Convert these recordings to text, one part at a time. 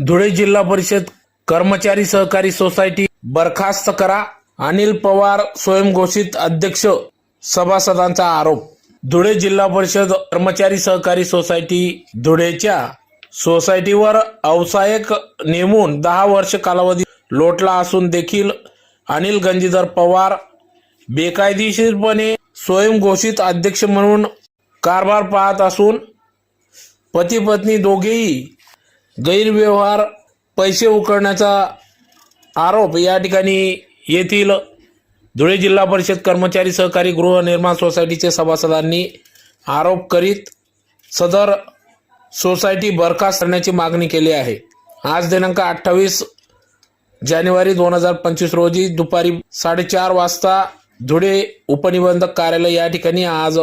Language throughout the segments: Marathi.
धुळे जिल्हा परिषद कर्मचारी सहकारी सोसायटी बरखास्त करा. अनिल पवार स्वयंघोषित अध्यक्ष सभासदांचा आरोप. धुळे जिल्हा परिषद कर्मचारी सहकारी सोसायटी धुळेच्या सोसायटीवर अवसायक नेमून दहा वर्ष कालावधी लोटला असून देखील अनिल गंजीधर पवार बेकायदेशीरपणे स्वयंघोषित अध्यक्ष म्हणून कारभार पाहत असून पती पत्नी दोघेही गैरव्यवहार पैसे उकळण्याचा आरोप या ठिकाणी येथील धुळे जिल्हा परिषद कर्मचारी सहकारी गृहनिर्माण सोसायटीचे सभासदांनी आरोप करीत सदर सोसायटी बरखास्त करण्याची मागणी केली आहे. आज दिनांक अठ्ठावीस जानेवारी दोन हजार पंचवीस रोजी दुपारी साडेचार वाजता धुळे उपनिबंधक कार्यालय या ठिकाणी आज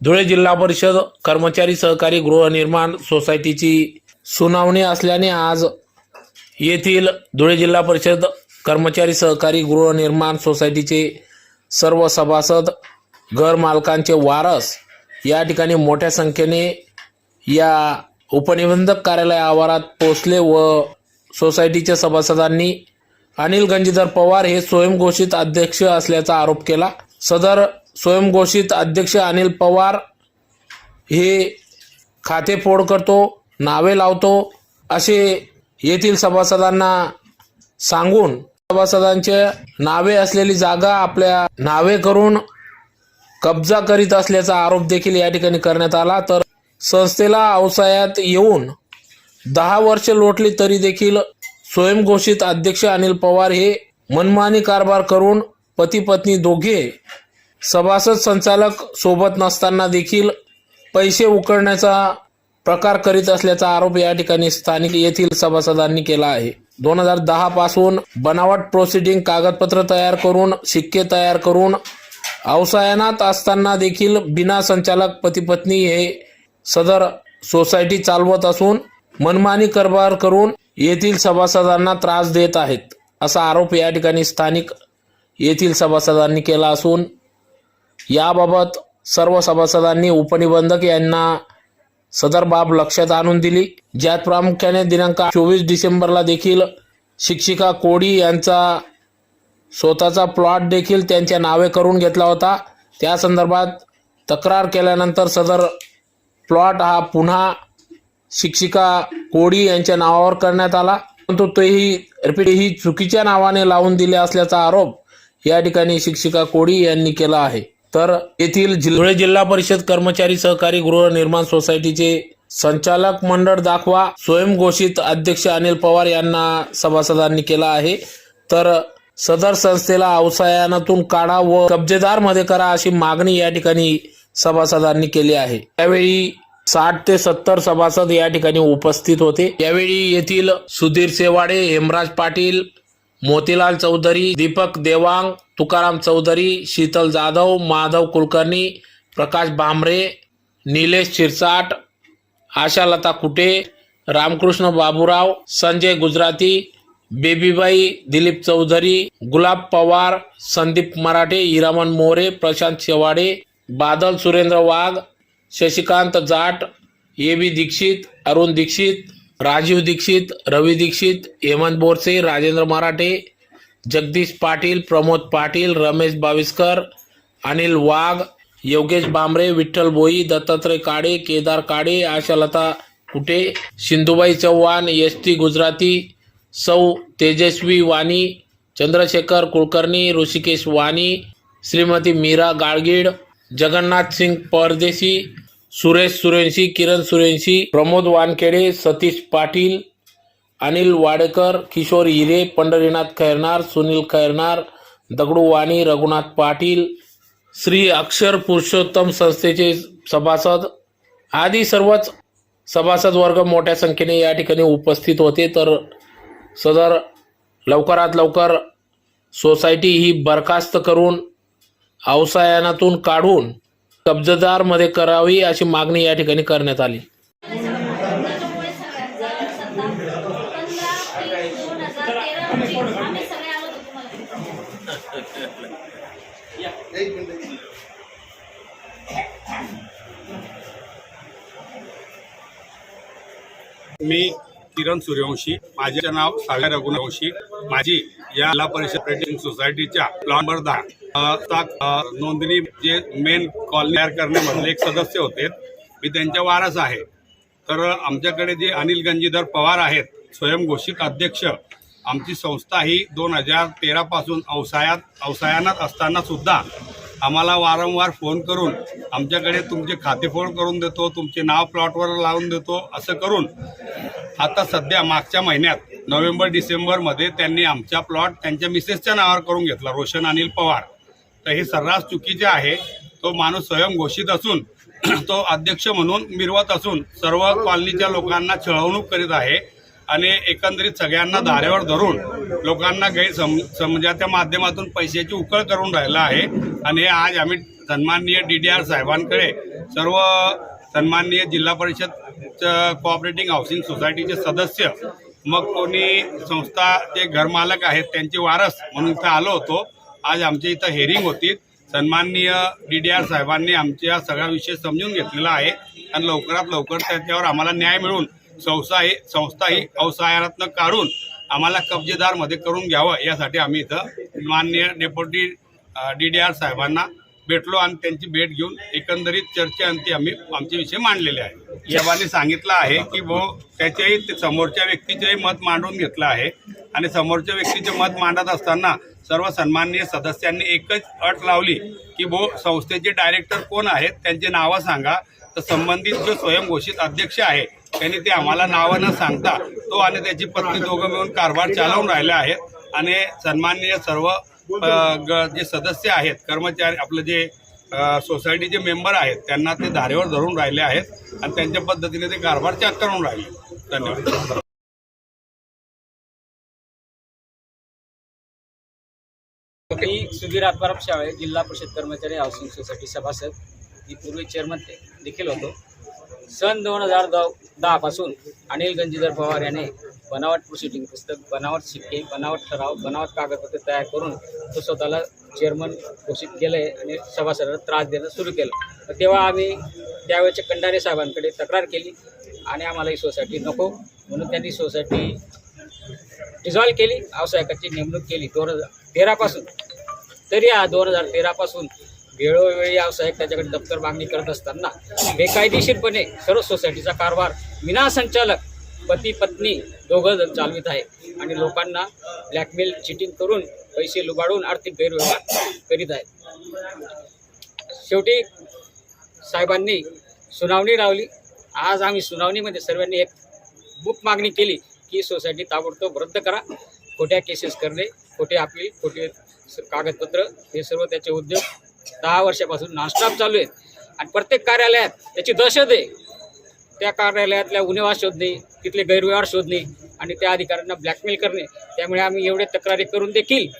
धुळे जिल्हा परिषद कर्मचारी सहकारी गृहनिर्माण सोसायटीची सुनावणी असल्याने आज येथील धुळे जिल्हा परिषद कर्मचारी सहकारी गृहनिर्माण सोसायटीचे सर्व सभासद घर मालकांचे वारस या ठिकाणी मोठ्या संख्येने या उपनिबंधक कार्यालय आवारात पोचले व सोसायटीच्या सभासदांनी अनिल गंजीधर पवार हे स्वयंघोषित अध्यक्ष असल्याचा आरोप केला. सदर स्वयंघोषित अध्यक्ष अनिल पवार हे खाते फोड करतो. नावे लावतो असे येथील सभासदांना सांगून सभासदांचे नावे असलेली जागा आपल्या नावे करून कब्जा करीत असल्याचा आरोप देखील या ठिकाणी करण्यात आला. तर संस्थेला अवसायात येऊन दहा वर्ष लोटली तरी देखील स्वयंघोषित अध्यक्ष अनिल पवार हे मनमानी कारभार करून पती पत्नी दोघे सभासद संचालक सोबत नसताना देखील पैसे उकळण्याचा प्रकार करीत असल्याचा आरोप या ठिकाणी स्थानिक येथील सभासदांनी केला आहे. दोन हजार दहा पासून बनावट प्रोसिडिंग कागदपत्र तयार करून शिक्के तयार करून अवसायनात असताना देखील बिना संचालक पतीपत्नी हे सदर सोसायटी चालवत असून मनमानी कारभार करून येथील सभासदांना त्रास देत आहेत असा आरोप या ठिकाणी स्थानिक येथील सभासदांनी केला असून याबाबत सर्व सभासदांनी उपनिबंधक यांना सदर बाब लक्षात आणून दिली. ज्यात प्रामुख्याने दिनांक चोवीस डिसेंबरला देखील शिक्षिका कोडी यांचा स्वतःचा प्लॉट देखील त्यांच्या नावे करून घेतला होता. त्या संदर्भात तक्रार केल्यानंतर सदर प्लॉट हा पुन्हा शिक्षिका कोडी यांच्या नावावर करण्यात आला. परंतु तेही रिपीट ही चुकीच्या नावाने लावून दिले असल्याचा आरोप या ठिकाणी शिक्षिका कोडी यांनी केला आहे. तर येथील धुळे जिल्हा परिषद कर्मचारी सहकारी गृहनिर्माण सोसायटीचे संचालक मंडळ दाखवा स्वयंघोषित अध्यक्ष अनिल पवार यांना सभासदांनी केला आहे. तर सदर संस्थेला अवसायानातून काढा व कब्जेदारमध्ये करा अशी मागणी या ठिकाणी सभासदांनी केली आहे. त्यावेळी साठ ते सत्तर सभासद या ठिकाणी उपस्थित होते. यावेळी येथील सुधीर सेवाडे हेमराज पाटील मोतीलाल चौधरी दीपक देवांग तुकाराम चौधरी शीतल जाधव माधव कुलकर्णी प्रकाश भांबरे निलेश शिरसाट आशालता कुटे रामकृष्ण बाबूराव संजय गुजराती बेबीबाई दिलीप चौधरी गुलाब पवार संदीप मराठे हिरामन मोरे प्रशांत शेवाडे बादल सुरेंद्र वाघ Shashikant Jat A B Dikshit Arun Dikshit Rajiv Dikshit Ravi Dikshit Hemant Borse Rajendra Marathe Jagdish Patil Pramod Patil Ramesh Baviskar Anil Wagh Yogesh Bambare Vitthal Bhoi Dattatray Kade Kedar Kade Ashalata Kute Sindhubai Chavan S T Gujarati सौ तेजस्वी वाणी चंद्रशेखर कुलकर्णी ऋषिकेश वाणी श्रीमती मीरा गाळगीड जगन्नाथ सिंग परदेशी सुरेश सुरेंशी किरण सुरेंशी प्रमोद वानखेडे सतीश पाटील अनिल वाडेकर किशोर हिरे पंढरीनाथ खैरनार सुनील खैरनार दगडू वाणी रघुनाथ पाटील श्री अक्षर पुरुषोत्तम संस्थेचे सभासद आदी सर्वच सभासद वर्ग मोठ्या संख्येने या ठिकाणी उपस्थित होते. तर सदर लवकरात लवकर सोसायटी ही बरखास्त करून अवसायनातून काढून कब्जदारमध्ये करावी अशी मागणी या ठिकाणी करण्यात आली. मी किरण सूर्यवंशी माझे नाव सागर रघुवंशी माझी या जिल्हा परिषद प्रिंटिंग सोसायटीच्या प्लॉट दहा नोंदणी जे मेन कॉल तयार करण्यामधले एक सदस्य होते. मी त्यांच्या वारस आहे. तर आमच्याकडे जे अनिल गंजीधर पवार आहेत स्वयंघोषित अध्यक्ष आमची संस्था ही दोन हजार तेरापासून अवसायात अवसायानात असताना सुद्धा आम्हाला वारंवार फोन करून आमच्याकडे तुमचे खातेफोड करून देतो तुमचे नाव प्लॉटवर लावून देतो असं करून आता सध्या मागच्या महिन्यात नोव्हेंबर डिसेंबरमध्ये त्यांनी आमचा प्लॉट त्यांच्या मिसेसच्या नावावर करून घेतला रोशन अनिल पवार. तर हे सर्रास चुकीचे आहे तो माणूस स्वयंघोषित असून तो अध्यक्ष म्हणून मिरवत असून सर्व कॉलनीच्या लोकांना छळवणूक करीत आहे आणि एकंदरीत सगळ्यांना धारेवर धरून लोकांना गैरसम समजाच्या माध्यमातून पैशाची उकळ करून राहिला आहे. आणि हे आज आम्ही सन्माननीय डी डी आर साहेबांकडे सर्व सन्माननीय जिल्हा परिषद कोऑपरेटिव्ह हाऊसिंग सोसायटीचे सदस्य मग कोणी संस्था जे घरमालक आहेत त्यांचे वारस म्हणून इथं आलो होतो. आज आमच्या इथं हेरिंग होती. सन्माननीय डी डी आर साहेबांनी आमच्या सगळा विषय समजून घेतलेला आहे. आणि लवकरात लवकर त्याच्यावर आम्हाला न्याय मिळून संस्था ही संस्था ही अवसायातनं काढून आम्हाला कब्जेदारमध्ये करून घ्यावं यासाठी आम्ही इथं माननीय डेप्युटी डी डी आर साहेबांना भेटलो आणि त्यांची भेट घेऊन एकंदरीत चर्चेअंती आम्ही आमचे विषय मांडलेले आहे साहेबांनी सांगितलं आहे की भाऊ त्याच्याही ते समोरच्या व्यक्तीचेही मत मांडून घेतलं आहे. आणि समोरच्या व्यक्तीचे मत मांडत असताना सर्व सन्माननीय सदस्यांनी एकच अट लावली की भो संस्थेचे डायरेक्टर कोण आहेत त्यांचे नावं सांगा. तर संबंधित जो स्वयंघोषित अध्यक्ष आहे त्यांनी ते आम्हाला नावं न सांगता तो आणि त्याची पत्नी दोघं मिळून कारभार चालवून राहिले आहेत. आणि सन्माननीय सर्व ग- जे सदस्य आहेत कर्मचारी आपलं जे सोसायटीचे मेंबर आहेत त्यांना ते धारेवर धरून राहिले आहेत आणि त्यांच्या पद्धतीने ते कारभार चाक करून राहिले. धन्यवाद. मी सुधीर आत्माराम शाळे जिल्हा परिषद कर्मचारी हाऊसिंग सोसायटी सभासद. मी पूर्वी चेअरमन देखील होतो. सन दोन हजार दहापासून अनिल गंजीधर पवार याने बनावट प्रोसिडिंग पुस्तक बनावट शिक्के बनावट ठराव बनावट कागदपत्र तयार करून तो स्वतःला चेअरमन घोषित केलं आहे आणि सभासदाला त्रास देणं सुरू केलं. तर तेव्हा आम्ही त्यावेळेच्या कंडारे साहेबांकडे तक्रार केली आणि आम्हाला ही सोसायटी नको म्हणून त्यांनी सोसायटी डिझॉल्व केली व्यावसायिकाची नेमणूक केली दोन हजार तेरापासून. तरी हा दोन हजार तेरापासून वेळोवेळी व्यावसायिक त्याच्याकडे दप्तर मागणी करत असताना बेकायदेशीरपणे सर्व सोसायटीचा कारभार विना संचालक पती पत्नी दोघं जण चालवित आहे आणि लोकांना ब्लॅकमेल चिटिंग करून पैसे लुबाडून आर्थिक गैरव्यवहार करीत आहेत. शेवटी साहेबांनी सुनावणी लावली. आज आम्ही सुनावणीमध्ये सर्वांनी एक बुक मागणी केली. की सोसायटी ताबडतोब रद्द करा. खोट्या केसेस करणे खोटे आपली खोटे कागदपत्र हे सर्व त्याचे उद्योग दहा वर्षापासून नॉनस्टॉप चालू आहेत. आणि प्रत्येक कार्यालयात त्याची दहशत आहे. त्या कार्यालयातल्या गुन्हेवार शोधणे तिथले गैरव्यवहार शोधणे आणि त्या अधिकाऱ्यांना ब्लॅकमेल करणे त्यामुळे आम्ही एवढे तक्रारी करून देखील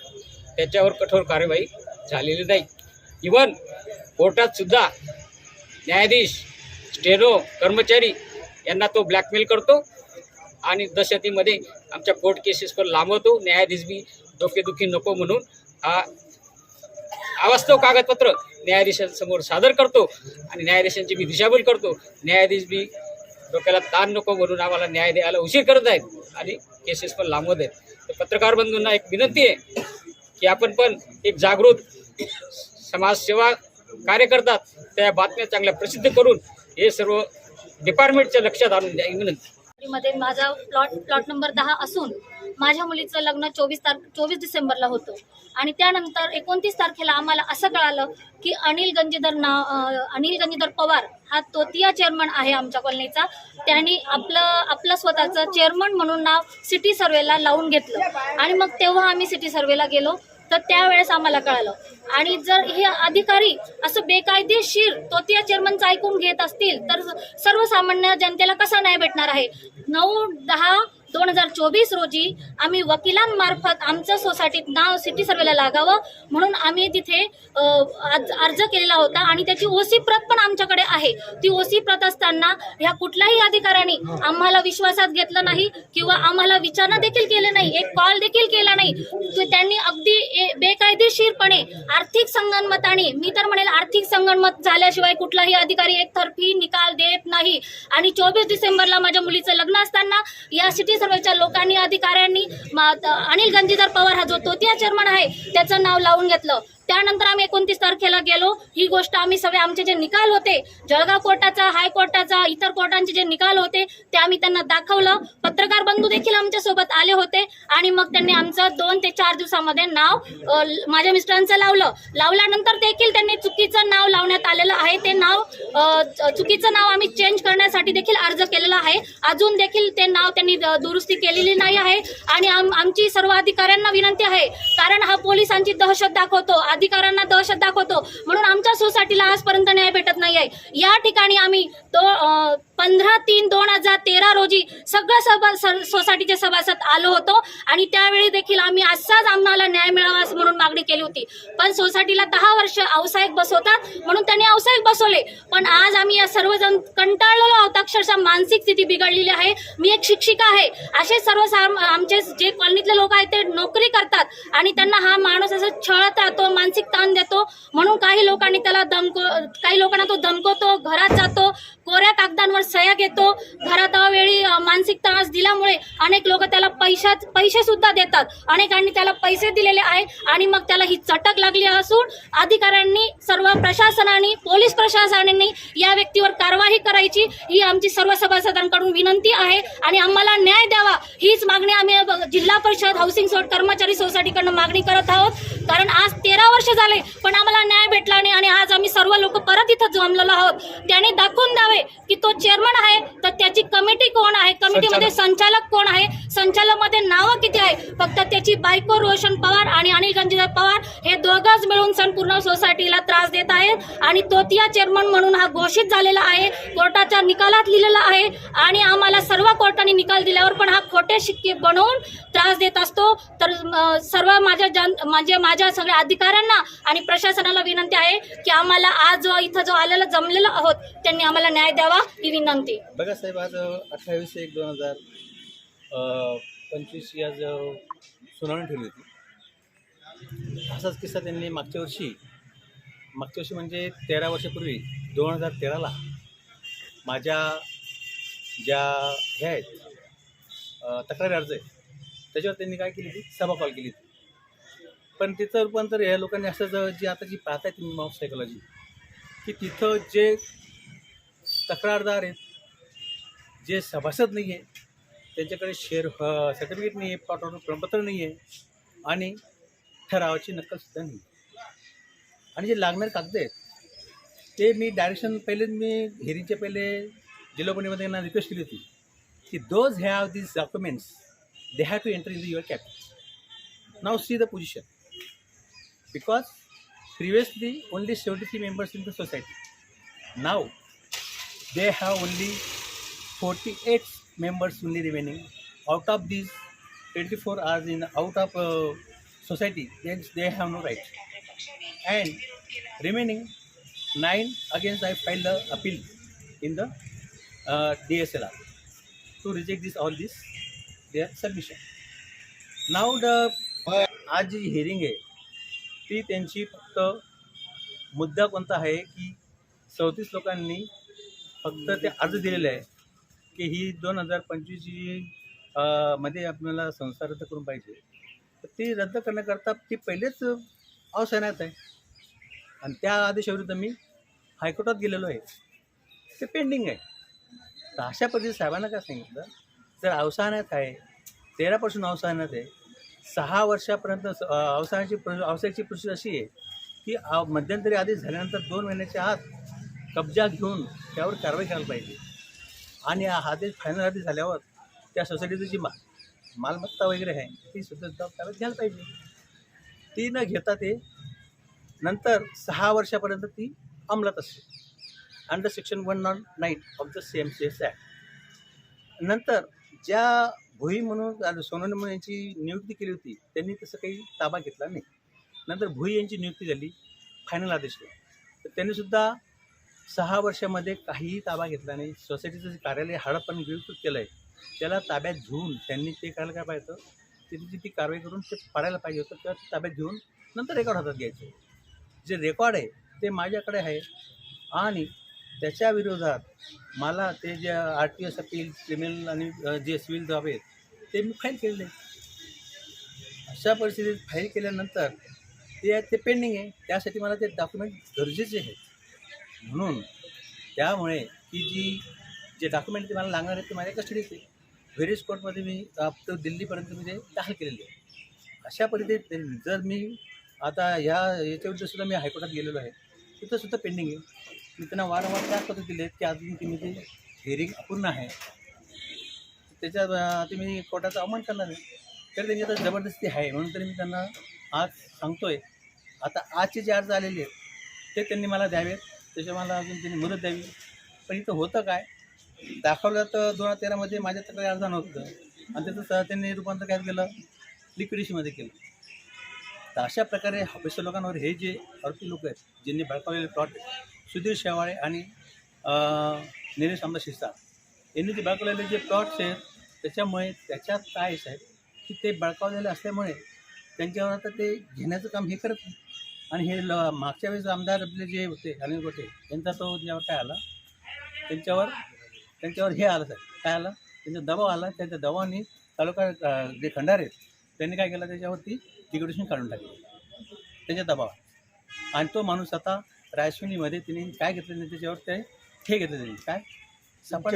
त्याच्यावर कठोर कार्यवाही झालेली नाही. इवन कोर्टात सुद्धा न्यायाधीश स्टेनो कर्मचारी यांना तो ब्लॅकमेल करतो. आणि दशतीमध्ये आमच्या कोर्ट केसेस पण लांबवतो. न्यायाधीश बी डोकेदुखी नको म्हणून हा अवास्तव कागदपत्र न्यायाधीशांसमोर सादर करतो आणि न्यायाधीशांची मी दिशाभूल करतो. न्यायाधीश बी डोक्याला ताण नको म्हणून आम्हाला न्याय द्यायला उशीर करत आहेत आणि केसेस पण लांबवत आहेत. तर पत्रकार बंधूंना एक विनंती आहे की आपण पण एक जागृत समाजसेवा कार्य करतात त्या बातम्या चांगल्या प्रसिद्ध करून हे सर्व डिपार्टमेंटच्या लक्षात आणून द्या. विनंती. मध्ये माझा प्लॉट प्लॉट नंबर दहा असून माझ्या मुलीचं लग्न चोवीस तारख चोवीस डिसेंबरला होतं. आणि त्यानंतर एकोणतीस तारखेला आम्हाला असं कळालं की अनिल गंजीधर नाव अनिल गंजीधर पवार हा तोतिया चेअरमन आहे आमच्या कॉलनीचा. त्यांनी आपलं आपलं स्वतःचं चेअरमन म्हणून नाव सिटी सर्वेला लावून घेतलं. आणि मग तेव्हा आम्ही सिटी सर्वेला गेलो. तर त्यावेळेस आम्हाला कळालं. आणि जर हे अधिकारी असं बेकायदेशीर तोतिया चेअरमनचं ऐकून घेत असतील तर सर्वसामान्य जनतेला कसा न्याय भेटणार आहे? नऊ दहा दोन हजार चोवीस रोजी आम्ही वकिलांमार्फत आमचं सोसायटीत नाव सिटी सर्वेला लागावं म्हणून आम्ही तिथे आज- अर्ज केलेला होता आणि त्याची ओसी प्रत पण आमच्याकडे आहे. ती ओसी प्रत असताना ह्या कुठल्याही अधिकाऱ्यांनी आम्हाला विश्वासात घेतलं नाही किंवा आम्हाला विचारणा देखील केली नाही एक कॉल देखील केला नाही. त्यांनी अगदी ए- बेकायदेशीरपणे आर्थिक संगणमताने मी तर म्हणेल आर्थिक संगणमत झाल्याशिवाय कुठलाही अधिकारी एकतर्फी निकाल देत नाही. आणि चोवीस डिसेंबरला माझ्या मुलीचं लग्न असताना या सिटी सर्वेच्या लोकांनी अधिकाऱ्यांनी मा- अनिल गंजीधर पवार हा जो तोतिया चेअरमन आहे त्याचं नाव लावून घेतलं. त्यानंतर आम्ही एकोणतीस तारखेला गेलो. ही गोष्ट आम्ही सगळे आमचे जे निकाल होते जळगाव कोर्टाचा हायकोर्टाचा इतर कोर्टांचे जे निकाल होते ते आम्ही त्यांना दाखवलं. पत्रकार बंधू देखील आमच्यासोबत आले होते आणि मग त्यांनी आमचं दोन ते चार दिवसामध्ये नाव माझ्या मिस्टरांचं लावलं. लावल्यानंतर देखील त्यांनी चुकीचं नाव लावण्यात आलेलं आहे. ते नाव चुकीचं नाव आम्ही चेंज करण्यासाठी देखील अर्ज केलेला आहे. अजून देखील ते नाव त्यांनी द- दुरुस्ती केलेली नाही आहे. आणि आम- आमची सर्व अधिकाऱ्यांना विनंती आहे. कारण हा पोलिसांची दहशत दाखवतो. अधिकारांना दहशत दाखवतो. म्हणून आमच्या सोसायटीला आजपर्यंत न्याय भेटत नाही आहे या ठिकाणी आम्ही तो पंधरा तीन दोन हजार तेरा रोजी सगळं सभा स- सोसायटीचे सभासद आलो होतो. आणि त्यावेळी देखील आम्ही असाच आम्हाला न्याय मिळावा म्हणून मागणी केली होती. पण सोसायटीला दहा वर्ष व्यावसायिक बसवतात. म्हणून त्यांनी व्यावसायिक बसवले. पण आज आम्ही या सर्वजण कंटाळलेलो आहोत. अक्षरशः मानसिक स्थिती बिघडलेली आहे. मी एक शिक्षिका आहे. असे सर्व आमचे जे कॉलनीतले लोक आहेत ते नोकरी करतात. आणि त्यांना हा माणूस असं छळत राहतो मानसिक ताण देतो. म्हणून काही लोकांनी त्याला दमको काही लोकांना तो धमकवतो घरात जातो. कोऱ्या कागदांवर सह्या घेतो. घरात वेळी मानसिक त्रास दिल्यामुळे अनेक लोक त्याला पैशा पैसे सुद्धा देतात. अनेकांनी त्याला पैसे दिलेले आहे आणि मग त्याला ही चटक लागली असून अधिकाऱ्यांनी सर्व प्रशासनाने पोलीस प्रशासनाने या व्यक्तीवर कारवाई करायची ही आमची सर्व सभासदांकडून विनंती आहे. आणि आम्हाला न्याय द्यावा हीच मागणी आम्ही जिल्हा परिषद हाऊसिंग सोड कर्मचारी सोसायटीकडनं मागणी करत आहोत. कारण आज तेरा वर्ष झाले पण आम्हाला न्याय भेटला नाही आणि आज आम्ही सर्व लोक परत इथं जमलेलो आहोत. त्याने दाखवून द्यावे की तो चेअरमन आहे तर त्याची कमिटी कोण आहे? कमिटीमध्ये संचालक. कोण आहे? संचालकमध्ये नावं किती आहे? फक्त त्याची बायको रोशन पवार आणि अनिल गंजीधर पवार हे दोघंच मिळून संपूर्ण सोसायटीला त्रास देत आहेत. आणि तोतिया चेअरमन म्हणून हा घोषित झालेला आहे. कोर्टाच्या निकालात लिहिलेला आहे. आणि आम्हाला सर्व कोर्टाने निकाल दिल्यावर पण हा खोटे शिक्के बनवून त्रास देत असतो. तर सर्व माझ्या जन म्हणजे माझ्या सगळ्या अधिकाऱ्यांना आणि प्रशासनाला विनंती आहे की आम्हाला आज जो इथं जो आलेला जमलेलो आहोत त्यांनी आम्हाला न्याय द्यावा. ही विनंती बघा साहेब आज अठ्ठावीस एक दोन हजार पंचवीस या आज सुनावणी ठेवली होती असाच किस्सा त्यांनी मागच्या वर्षी मागच्या वर्षी म्हणजे तेरा वर्षापूर्वी दोन हजार तेराला माझ्या ज्या हे आहेत तक्रारी अर्ज आहे त्याच्यावर त्यांनी काय केली होती? सभा कॉल केली होती. पण तिचं रूपांतर ह्या लोकांनी असं जी आता जी पाहताय तुम्ही मॉफ सायकोलॉजी की तिथं जे तक्रारदार आहेत. जे सभासद नाही आहे त्यांच्याकडे शेअर सर्टिफिकेट नाही आहे पाठवणं प्रमाणपत्र नाही आहे आणि ठरावाची नक्कलसुद्धा नाही आणि जे लागणारे कागद आहेत ते मी डायरेक्शन पहिले मी हेरिंगच्या पहिले जिल्हापणीमध्ये त्यांना रिक्वेस्ट केली होती की those have these documents they have to enter in the your cap now see the position because previously only seventy three members in the society now they have only 48 members only remaining out of these 24 hours in out of uh, society then they have no right and remaining nine against i filed the appeal in the uh, dslr to reject this all this their submission now the आज जी हिअरिंग आहे ती त्यांची फक्त मुद्दा कोणता आहे की चौतीस लोकांनी फक्त ते अर्ज दिलेले आहे की ही दोन हजार पंचवीसची मध्ये आपल्याला संस्था रद्द करून पाहिजे. तर ती रद्द करण्याकरता ती पहिलेच अवसानात आहे. आणि त्या आदेशाविरुद्ध मी हायकोर्टात गेलेलो आहे. ते पेंडिंग आहे. तर अशा पद्धतीने साहेबांना काय सांगितलं? जर अवसानात आहे तेरापासून अवसानात आहे सहा वर्षापर्यंत अवसानाची प्र अवसायाची प्रोसेस अशी आहे की मध्यंतरी आदेश झाल्यानंतर दोन महिन्याच्या आत कब्जा घेऊन त्यावर कारवाई करायला पाहिजे. आणि हा आदेश फायनल आदेश झाल्यावर त्या सोसायटीची जी मा मालमत्ता वगैरे आहे ती सुद्धा ताब्यात घ्यायला पाहिजे. ती न घेता ते नंतर सहा वर्षापर्यंत ती अंमलात असते. Under section one not nine of the C M C S act नंतर ज्या भुई म्हणून सोनोने म्हणून यांची नियुक्ती केली होती त्यांनी तसं काही ताबा घेतला नाही. नंतर भुई यांची नियुक्ती झाली फायनल आदेश. तर त्यांनीसुद्धा सहा वर्षामध्ये काहीही ताबा घेतला नाही. सोसायटीचं जे कार्यालय हडपण विकृत केलं आहे त्याला ताब्यात घेऊन त्यांनी ते करायला काय पाहिजे त्यांची ती कारवाई करून ते पाडायला पाहिजे होतं किंवा ताब्यात घेऊन नंतर रेकॉर्ड हातात घ्यायचे. जे रेकॉर्ड आहे ते माझ्याकडे आहे. आणि त्याच्या विरोधात मला ते जे R T S appeal criminal आणि जे सिव्हिल जॉब आहेत ते मी फाईल केलेले अशा परिस्थितीत फाईल केल्यानंतर ते ते पेंडिंग आहे. त्यासाठी मला ते डॉक्युमेंट गरजेचे आहेत. म्हणून त्यामुळे ही जी जे डॉक्युमेंट ते मला लागणार आहेत ते माझ्या कस्टडीत आहे व्हेरियस कोर्टमध्ये मी अप दिल्लीपर्यंत मी ते दाखल केलेले आहे अशा परिस्थितीत जर मी आता ह्या याच्याविरुद्ध सुद्धा मी हायकोर्टात गेलेलो आहे तिथंसुद्धा पेंडिंग आहे. मी त्यांना वारंवार त्याच पद्धती दिले की अजून तुम्ही ती ते हिअरिंग अपूर्ण आहे. त्याच्या अं, ते मी कोर्टाचा अवमान करणार नाही तर त्यांची आता जबरदस्ती आहे. म्हणून तरी मी त्यांना आज सांगतो आहे आता आजचे जे अर्ज आलेले आहेत ते त्यांनी मला द्यावेत. त्याच्या मला अजून त्यांनी मदत द्यावी. पण इथं होतं काय? दाखवलं तर दोन हजार तेरामध्ये माझ्या तक्रारी अर्ज नव्हतं. आणि त्याचं सह त्यांनी रूपांतर काय केलं? लिक्विडेशनमध्ये केलं. तर अशा प्रकारे ऑफिसर लोकांवर हे जे आरोपी लोक आहेत ज्यांनी भडकावलेले प्लॉट सुधीर शेवाळे आणि निलेश आमदार शिस्ता यांनी ते बळकावलेले जे प्लॉट्स आहेत त्याच्यामुळे त्याच्यात काय आहे साहेब की ते बळकावलेले असल्यामुळे त्यांच्यावर आता ते घेण्याचं काम हे करत नाही. आणि हे ल मागच्या वेळेस आमदार आपले जे होते अनिल गोटे यांचा तो ज्यावर काय आला त्यांच्यावर त्यांच्यावर हे आलं सर काय आलं? त्यांचा दबाव आला त्यांच्या दबावाने तालुका जे खंडार आहेत त्यांनी काय केलं? त्याच्यावरती लिक्विडेशन काढून टाकलं. त्यांच्या दबाव आणि तो माणूस आता रायसुनीमध्ये त्यांनी काय घेतलं त्याच्यावर ते हे घेतलं त्यांनी. काय? सपाट